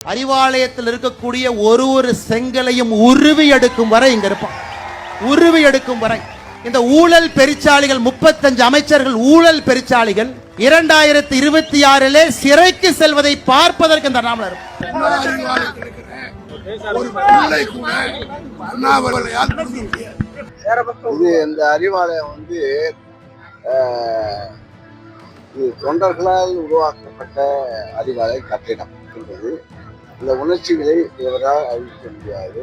அறிவாலயத்தில் இருக்கக்கூடிய ஒரு ஒரு செங்கலையும் உருவி எடுக்கும் வரை இங்க இருப்பான். உருவி எடுக்கும் வரை. இந்த ஊழல் பெருச்சாளிகள் முப்பத்தஞ்சு அமைச்சர்கள் ஊழல் பெருச்சாளிகள் இரண்டாயிரத்தி இருபத்தி ஆறிலே சிறைக்கு செல்வதை பார்ப்பதற்கு இந்த நாமல இது இந்த அறிவாலயம் வந்து தொண்டர்களால் உருவாக்கப்பட்ட அறிவாலய கட்டிடம் என்பது இந்த உணர்ச்சிகளை இவரால் அழிக்க முடியாது.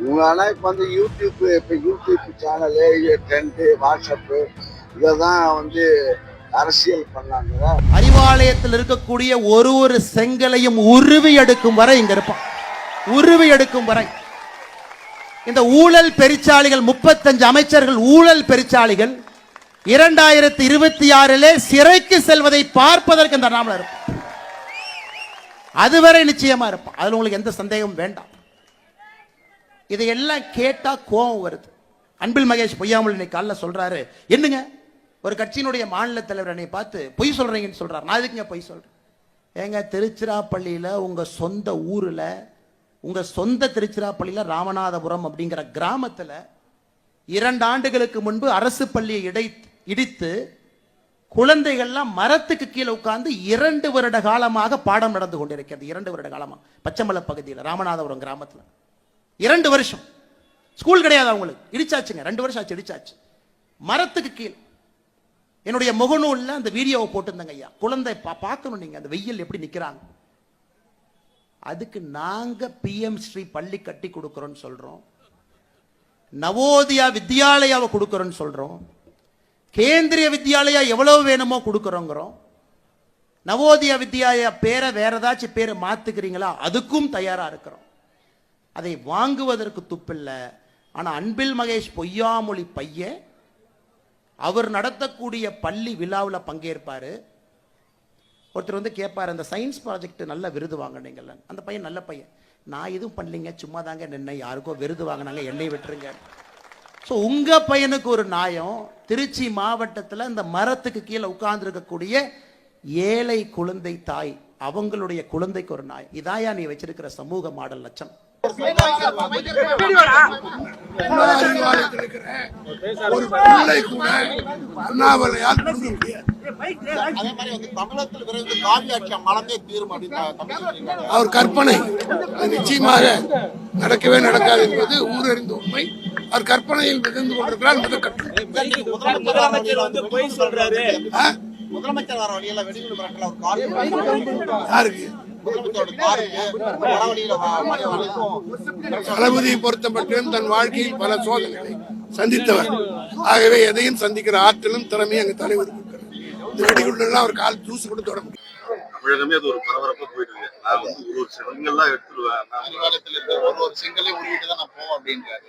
இவங்க ஆனால் இப்போ வந்து யூடியூப் இப்போ யூடியூப் சேனலு ட்ரெண்டு வாட்ஸ்அப்பு இதை தான் வந்து அரசியல் பண்ணாங்க. அறிவாலயத்தில் இருக்கக்கூடிய ஒரு ஒரு செங்கலையும் உருவி எடுக்கும் வரை இங்க இருப்பான். உருவி எடுக்கும் வரை. இந்த ஊழல் பெருச்சாளிகள் முப்பத்தஞ்சு அமைச்சர்கள் ஊழல் பெருச்சாளிகள் இரண்டாயிரத்தி இருபத்தி ஆறிலே சிறைக்கு செல்வதை பார்ப்பதற்கு இந்த நாமல இருக்கும் அதுவரை நிச்சயமா இருப்பான். அதில் உங்களுக்கு எந்த சந்தேகமும் வேண்டாம். இதையெல்லாம் கேட்டா கோபம் வருது. அன்பில் மகேஷ் பொய்யாமல் இன்னைக்கு காலைல சொல்றாரு என்னங்க? ஒரு கட்சியினுடைய மாநில தலைவர் என்னை பார்த்து பொய் சொல்றீங்கன்னு சொல்றாரு. நான் எதுக்குங்க பொய் சொல்றேன்? ஏங்க திருச்சிராப்பள்ளியில உங்க சொந்த ஊர்ல உங்க சொந்த திருச்சிராப்பள்ளியில ராமநாதபுரம் அப்படிங்கிற கிராமத்துல இரண்டு ஆண்டுகளுக்கு முன்பு அரசு பள்ளியை இடை இடித்து குழந்தைகள்லாம் மரத்துக்கு கீழே உட்கார்ந்து இரண்டு வருட காலமாக பாடம் நடந்து கொண்டிருக்கிறது. இரண்டு வருட காலமாக பச்சைமலை பகுதியில் ராமநாதபுரம் கிராமத்தில். இரண்டு வருஷம். ஸ்கூல் கிடையாது அவங்களுக்கு. இடிச்சாச்சுங்க. ரெண்டு வருஷம் ஆச்சு இடிச்சாச்சு. மரத்துக்கு கீழே. என்னுடைய முகநூலில் அந்த வீடியோவை போட்டிருந்தங்க ஐயா. குழந்தை பா- பார்க்கணும் நீங்கள் அந்த வெயில் எப்படி நிற்கிறாங்க அதுக்கு நாங்கள் பிஎம் ஸ்ரீ பள்ளி கட்டி கொடுக்குறோன்னு சொல்கிறோம் நவோதயா வித்யாலயாவை கொடுக்குறோன்னு சொல்கிறோம் கேந்திரிய வித்யாலயா எவ்வளவு வேணுமோ கொடுக்குறோங்கிறோம். நவோதய வித்யாலய பேரை வேற ஏதாச்சும் பேரை மாத்துக்கிறீங்களா? அதுக்கும் தயாரா இருக்கிறோம். அதை வாங்குவதற்கு துப்பில்லை. ஆனா அன்பில் மகேஷ் பொய்யாமொழி பையன் அவர் நடத்தக்கூடிய பள்ளி விழாவில் பங்கேற்பாரு. ஒருத்தர் வந்து கேட்பார் அந்த சயின்ஸ் ப்ராஜெக்ட் நல்ல விருது வாங்கினீங்கல்ல அந்த பையன் நல்ல பையன். நான் எதுவும் பண்ணலைங்க சும்மா தாங்க நின்ன யாருக்கோ விருது வாங்கினாங்க என்னை விட்டுருங்க. ஸோ உங்க பையனுக்கு ஒரு நியாயம் திருச்சி மாவட்டத்தில் இந்த மரத்துக்கு கீழே உட்கார்ந்துருக்கக்கூடிய ஏழை குழந்தை தாய் அவங்களுடைய குழந்தைக்கு ஒரு நாய். இதாயா நீ வச்சிருக்கிற சமூக மாடல் லட்சம். ஒரு பிள்ளை கூட அண்ணாமலையால். அவர் கற்பனை. நிச்சயமாக நடக்கவே நடக்காது என்பது ஊரறிந்த உண்மை. அவர் கற்பனையில் மிதந்து கொண்டிருக்கிறார் முதற்கட்டம் இன்னைக்கு முதலமைச்சர் வந்து பொய் சொல்றாரு. முதலமைச்சர் வர வழியில வெடிகுண்டு மிரட்டல ஒரு கார் யாருக்கு? தளபதியை பொறுத்த மட்டும் தன் வாழ்க்கையில் பல சோதனைகளை சந்தித்தவர். ஆகவே எதையும் சந்திக்கிற ஆற்றலும் திறமையும் எங்க இருக்கிறது இந்த வெடிகுண்டுலாம் அவர் கால் தூசு கூட தொட முடியும் தமிழகமே அது ஒரு பரபரப்பா போயிட்டு இருக்கு நான் வந்து ஒரு ஒரு சிலங்கள்லாம் எடுத்துருவேன். ஒரு ஒரு சிங்களையும் உருவிட்டு தான் நான் போவேன் அப்படின்றாரு.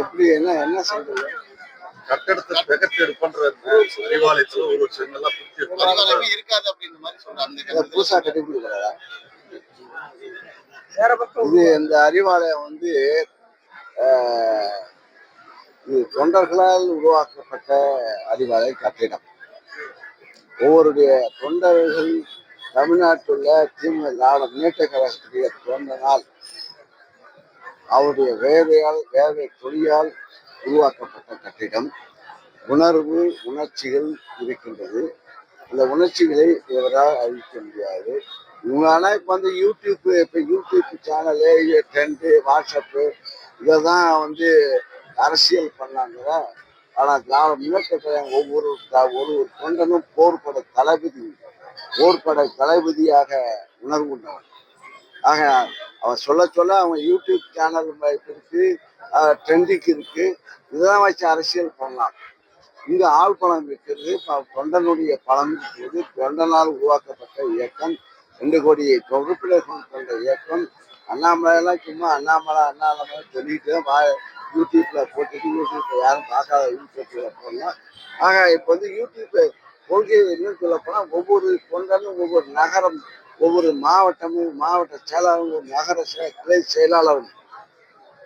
எப்படி என்ன என்ன சொல்றது? கட்டடத்தை பெகத்து எடுப்பன்ற அறிவாலயத்துல ஒரு இருக்காது அப்படின்ற மாதிரி சொல்றாங்க. புதுசா கட்டி கொடுக்குறதா இது இந்த அறிவாலயம் வந்து இது தொண்டர்களால் உருவாக்கப்பட்ட அறிவாலய கட்டிடம். ஒவ்வொருடைய தொண்டர்கள் தமிழ்நாட்டுள்ள திமுக திராவிட முன்னேற்ற கழகத்துடைய தொண்டனால் அவருடைய வேலையால் வேலை தொழிலால் உருவாக்கப்பட்ட கட்டிடம். உணர்வு உணர்ச்சிகள் இருக்கின்றது. அந்த உணர்ச்சிகளை இவரால் அழிக்க முடியாது. இவங்க ஆனால் இப்போ வந்து யூடியூப் இப்போ யூடியூப் சேனலு ட்ரெண்டு வாட்ஸ்அப்பு இதை தான் வந்து அரசியல் பண்ணாங்க ஆனால் திராவிட முன்னேற்ற ஒவ்வொரு த- ஒரு ஒரு தொண்டனும் போர்பட தளபதி போர்பட தளபதியாக உணர்வுண்டவன் ஆக அவன் சொல்ல சொல்ல அவன் யூடியூப் சேனல் இருக்கு ட்ரெண்டிங் இருக்கு. இதெல்லாம் வச்சு அரசியல் பண்ணலாம். இங்க ஆள் பணம் இருக்கிறது தொண்டனுடைய பணம் இருக்கிறது தொண்டனால் உருவாக்கப்பட்ட இயக்கம் ரெண்டு கோடி தொகுப்பினர்கள் கொண்ட இயக்கம். அண்ணாமலையெல்லாம் சும்மா அண்ணாமலை அண்ணாமலை சொல்லிட்டு வா யூடியூப்ல போட்டுட்டு யூடியூப்ல யாரும் பார்க்காத யூடியூப்ல போடலாம் ஆக இப்போ வந்து யூடியூப் கொள்கை என்ன சொல்ல போனா ஒவ்வொரு தொண்டனும் ஒவ்வொரு நகரம் ஒவ்வொரு மாவட்டமும் மாவட்ட செயலாளரும் நகர கிளை செயலாளரும்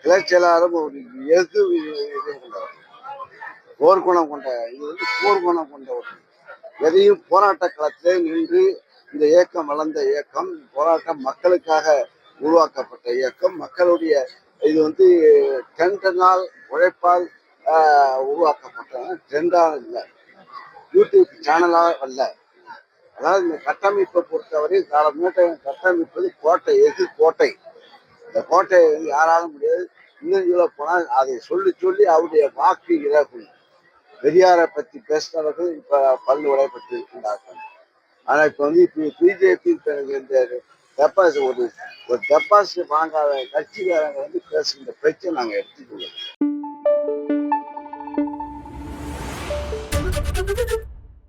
கிளை செயலாளரும் ஒரு எது இது கொண்டவர். போர்க்குணம் கொண்ட இது வந்து போர்க்குணம் கொண்ட ஒரு எதையும் போராட்ட களத்திலே நின்று இந்த இயக்கம் வளர்ந்த இயக்கம் போராட்டம் மக்களுக்காக உருவாக்கப்பட்ட இயக்கம் மக்களுடைய இது வந்து டெண்டனால் உழைப்பால் உருவாக்கப்பட்ட ட்ரெண்டாக இல்லை. யூடியூப் சேனலாக அல்ல. அதாவது இந்த கட்டமைப்பை பொறுத்தவரை காலமேட்டை கட்டமைப்பது கோட்டை எது கோட்டை? இந்த கோட்டையை வந்து யாராலும் முடியாது. இன்னும் சொல்ல போனால் அதை சொல்லி சொல்லி அவருடைய வாக்கு இழக்கும் பெரியாரை பற்றி பேசினவர்கள் இப்போ பல்லு உடைப்பட்டு இருக்கின்றார்கள் ஆனால் இப்போ வந்து இப்போ பிஜேபி இந்த டெபாசிட் ஒரு ஒரு டெபாசிட் வாங்காத கட்சிக்காரங்க வந்து பேசுகின்ற பிரச்சனை நாங்கள் எடுத்துக்கொள்ளும்